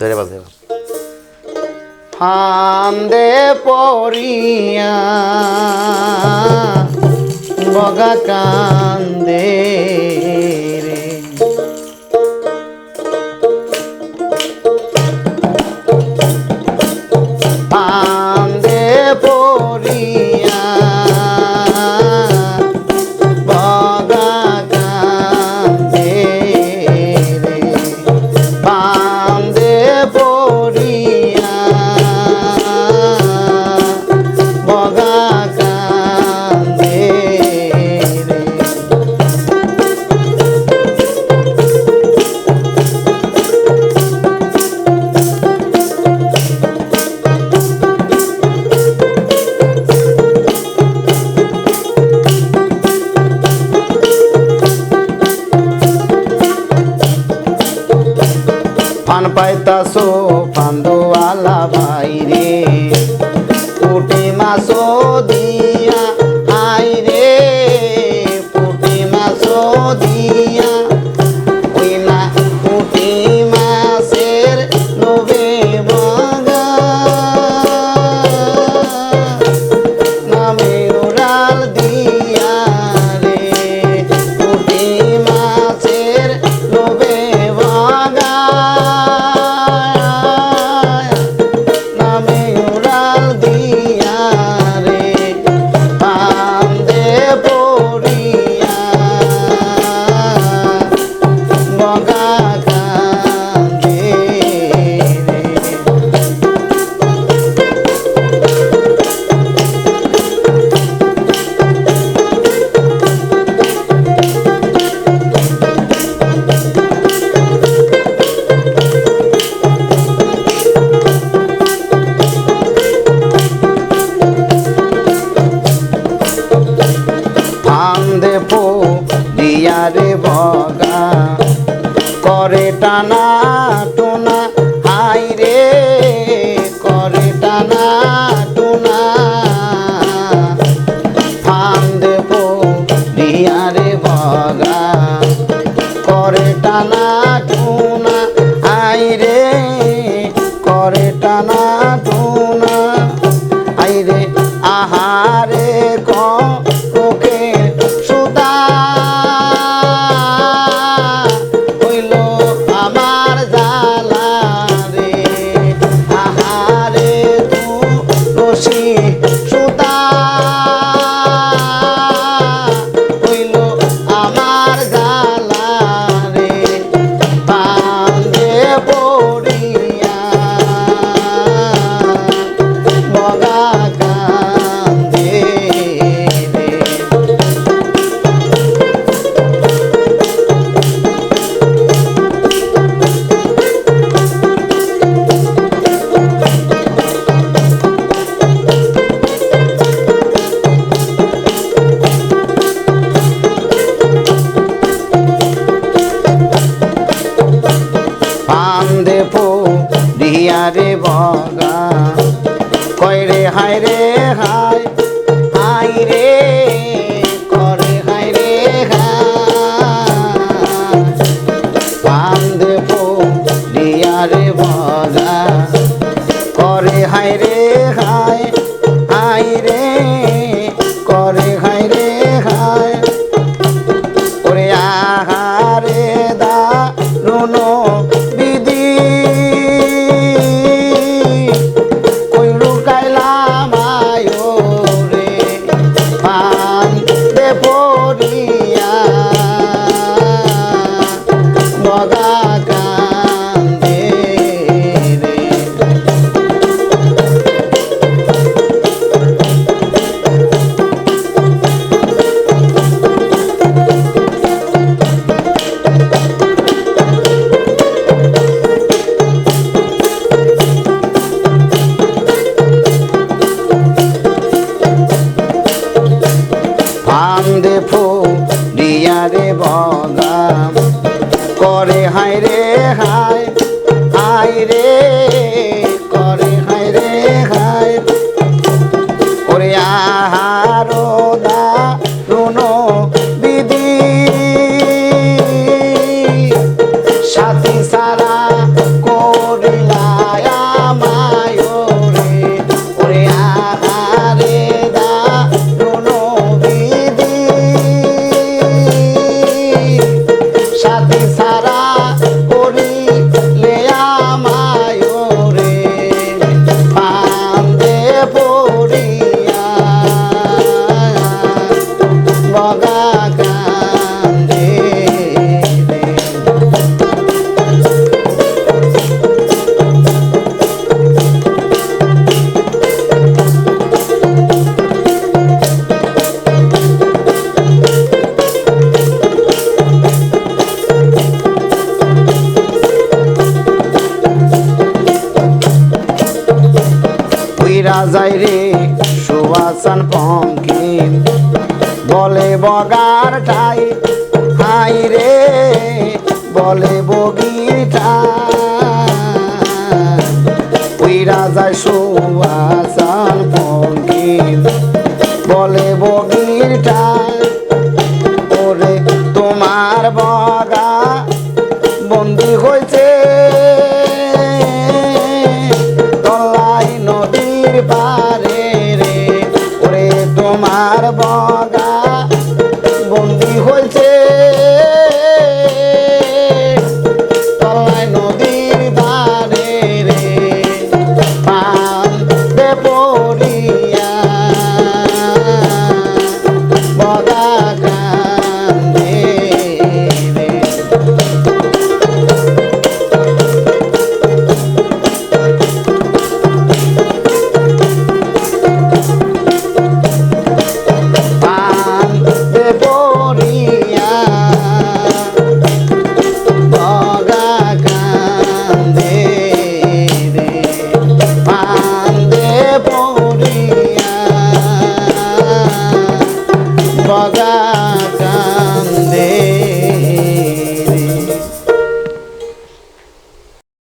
ধন্যবাদ ধন্যবাদ বগা কান্দে পাইতাছো ফান্দুয়ালা ভাই রে কোটি মাসো রে সুবাসান পঙ্কিম বলে বগার ঠাই, হাই রে, বলে বগির ওই রাজায় সুবাসান পঙ্কিম বলে বগির ঠাই। ওরে তোমার বগা তোমার বগা বন্দি হয়েছে। নদীর বারে রে পান দে